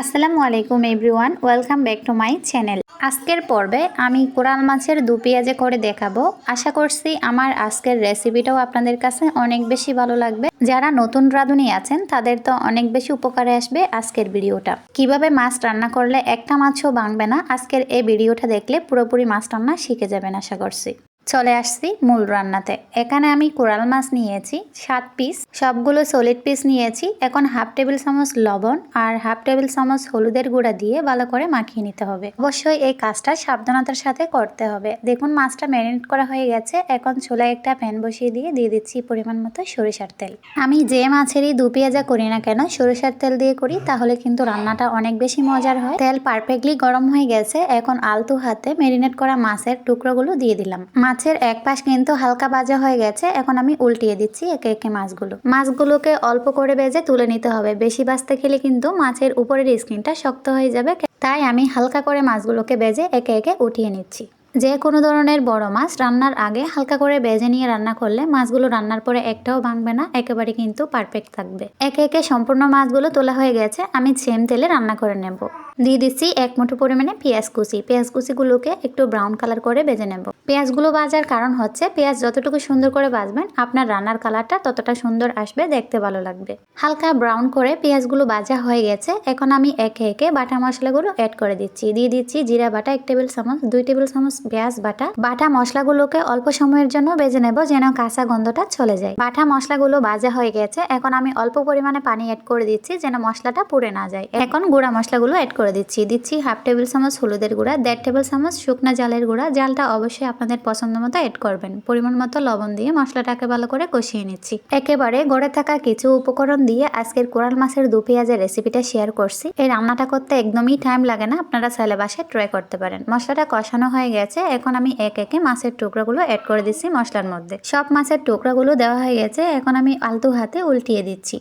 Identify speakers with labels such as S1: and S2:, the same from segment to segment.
S1: আসসালামু আলাইকুম everyone, welcome back to my channel. আজকের পর্বে আমি কোরাল মাছের দু পেঁয়াজে করে দেখাবো। আশা করছি আমার আজকের রেসিপিটাও আপনাদের কাছে অনেক বেশি ভালো লাগবে। যারা নতুন রাঁধুনি আছেন, তাদের তো অনেক বেশি উপকারে আসবে আজকের ভিডিওটা। কীভাবে মাছ রান্না করলে একটা মাছও ভাঙবে না, আজকের এই ভিডিওটা দেখলে পুরোপুরি মাছ রান্না শিখে যাবেন, আশা করছি। চলে আসছি মূল রান্নাতে। এখানে আমি কোরাল মাছ নিয়েছি, সাত পিস সবগুলো সলিড পিস নিয়েছি। এখন হাফ টেবিল চামচ লবণ আর হাফ টেবিল চামচ হলুদের গুঁড়া দিয়ে ভালো করে মাখিয়ে নিতে হবে। অবশ্যই এই কাজটা সাবধানতার সাথে করতে হবে। দেখুন, মাছটা ম্যারিনেট করা হয়ে গেছে। এখন চুলায় একটা প্যান বসিয়ে দিয়ে দিয়ে দিচ্ছি পরিমাণ মতো সরিষার তেল। আমি যে মাছেরই দু পেঁয়াজা করি না কেন, সরিষার তেল দিয়ে করি, তাহলে কিন্তু রান্নাটা অনেক বেশি মজার হয়। তেল পারফেক্টলি গরম হয়ে গেছে। এখন আলতু হাতে ম্যারিনেট করা মাছের টুকরোগুলো দিয়ে দিলাম। মাছের এক পাশ কিন্তু হালকা ভাজা হয়ে গেছে। এখন আমি উল্টিয়ে দিচ্ছি একে একে মাছগুলো। মাছগুলোকে অল্প করে বেজে তুলে নিতে হবে। বেশি ভাজতে খেলে কিন্তু মাছের উপরের স্কিনটা শক্ত হয়ে যাবে। তাই আমি হালকা করে মাছগুলোকে বেজে একে একে উঠিয়ে নিচ্ছি। যে কোনো ধরনের বড় মাছ রান্নার আগে হালকা করে বেজে নিয়ে রান্না করলে মাছগুলো রান্নার পরে একটাও ভাঙবে না, একেবারে কিন্তু পারফেক্ট থাকবে। একে একে সম্পূর্ণ মাছগুলো তোলা হয়ে গেছে। আমি সেম তেলে রান্না করে নেব। দিয়ে দিচ্ছি এক মুঠো পরিমাণে পেঁয়াজ কুচি। পেঁয়াজ কুচিগুলোকে একটু ব্রাউন কালার করে বেজে নেব। পেঁয়াজগুলো বাজার কারণ হচ্ছে পেঁয়াজ যতটুকু সুন্দর করে বাজবেন আপনার রান্নার কালারটা ততটা সুন্দর আসবে, দেখতে ভালো লাগবে। হালকা ব্রাউন করে পেঁয়াজগুলো বাজা হয়ে গেছে, এখন আমি একে একে বাটা মশলাগুলো অ্যাড করে দিচ্ছি। দিয়ে দিচ্ছি জিরা বাটা এক টেবিল চামচ, দুই টেবিল চামচ পেঁয়াজ বাটা। বাটা মশলাগুলোকে অল্প সময়ের জন্য বেজে নেব যেন কাঁচা গন্ধটা চলে যায়। বাটা মশলাগুলো বাজা হয়ে গেছে, এখন আমি অল্প পরিমাণে পানি অ্যাড করে দিচ্ছি যেন মশলাটা পুড়ে না যায়। এখন গুঁড়া মশলাগুলো অ্যাড করে দিচ্ছি। দিচ্ছি হাফ টেবিল চামচ হলুদের গুঁড়া, দেড় টেবিল চামচ শুকনা জালের গুঁড়া। জালটা অবশ্যই আপনাদের পছন্দ মতো অ্যাড করবেন। পরিমাণ মতো লবণ দিয়ে মশলাটাকে ভালো করে কষিয়ে নিচ্ছি। একেবারে গড়ে থাকা কিছু উপকরণ দিয়ে আজকের কোরাল মাছের দু পেঁয়াজের রেসিপিটা শেয়ার করছি। এই রান্নাটা করতে একদমই টাইম লাগে না, আপনারা চাইলে ট্রাই করতে পারেন। মশলাটা কষানো হয়ে গেছে, এখন আমি এক একে মাছের টুকরাগুলো অ্যাড করে দিচ্ছি মশলার মধ্যে। সব মাছের টুকরাগুলো দেওয়া হয়ে গেছে, এখন আমি আলতু হাতে উল্টিয়ে দিচ্ছি।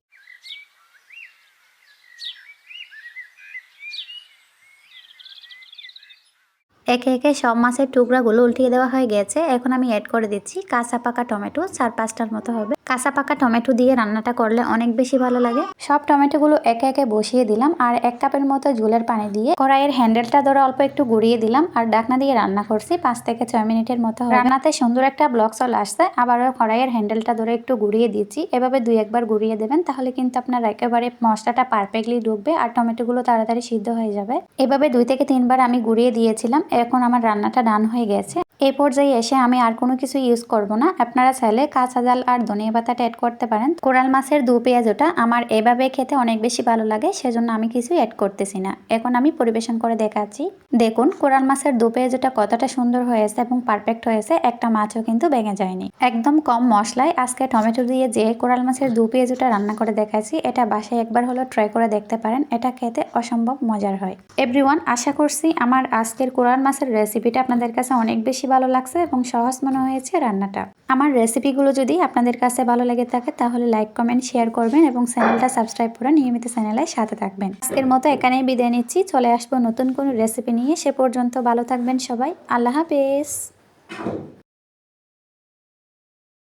S1: একে একে সব মাছের টুকরাগুলো উল্টিয়ে দেওয়া হয়ে গেছে। এখন আমি অ্যাড করে দিচ্ছি কাঁচা পাকা টমেটো, চার পাঁচটার মতো হবে। কাঁচা পাকা টমেটো দিয়ে রান্নাটা করলে অনেক বেশি ভালো লাগে। সব টমেটোগুলো একে একে বসিয়ে দিলাম আর এক কাপের মতো ঝোলের পানি দিয়ে কড়াইয়ের হ্যান্ডেলটা ধরে অল্প একটু গুড়িয়ে দিলাম আর ডাকনা দিয়ে রান্না করছি পাঁচ থেকে ছয় মিনিটের মতো রান্নাতে সুন্দর একটা ব্লক চলে আসছে, আবারও কড়াইয়ের হ্যান্ডেলটা ধরে একটু গুড়িয়ে দিচ্ছি। এভাবে দুই একবার গুড়িয়ে দেবেন, তাহলে কিন্তু আপনার একেবারে মশলাটা পারফেক্টলি ঢুকবে আর টমেটোগুলো তাড়াতাড়ি সিদ্ধ হয়ে যাবে। এভাবে দুই থেকে তিনবার আমি গুড়িয়ে দিয়েছিলাম, এখন আমার রান্নাটা ডান হয়ে গেছে। এই পর্যায়ে এসে আমি আর কোনো কিছু ইউজ করব না। আপনারা চাইলে কাঁচা জাল আর ধনিয়া পাতাটা অ্যাড করতে পারেন। কোরাল মাছের দু পেঁয়াজটা আমার এভাবে খেতে অনেক বেশি ভালো লাগে, সেজন্য আমি কিছু অ্যাড করতেছি না। এখন আমি পরিবেশন করে দেখাচ্ছি। দেখুন, কোরাল মাছের দু পেঁয়াজটা কতটা সুন্দর হয়েছে এবং পারফেক্ট হয়েছে, একটা মাছও কিন্তু ভেঙে যায়নি। একদম কম মশলায় আজকে টমেটো দিয়ে যে কোরাল মাছের দু পেঁয়াজটা রান্না করে দেখাচ্ছি, এটা বাসায় একবার হলো ট্রাই করে দেখতে পারেন, এটা খেতে অসম্ভব মজার হয়। এভরিওয়ান আশা করছি আমার আজকের কোরাল মাছের রেসিপিটা আপনাদের কাছে অনেক বেশি ভালো লাগছে এবং সহজ মনে হয়েছে রান্নাটা। আমার রেসিপিগুলো যদি আপনাদের কাছে ভালো লেগে থাকে, তাহলে লাইক, কমেন্ট, শেয়ার করবেন এবং চ্যানেলটা সাবস্ক্রাইব করে নিয়মিত চ্যানেলের সাথে থাকবেন। আজকের মতো এখানেই বিদায় নিচ্ছি। চলে আসব নতুন কোনো রেসিপি নিয়ে। সে পর্যন্ত ভালো থাকবেন সবাই। আল্লাহ হাফেজ।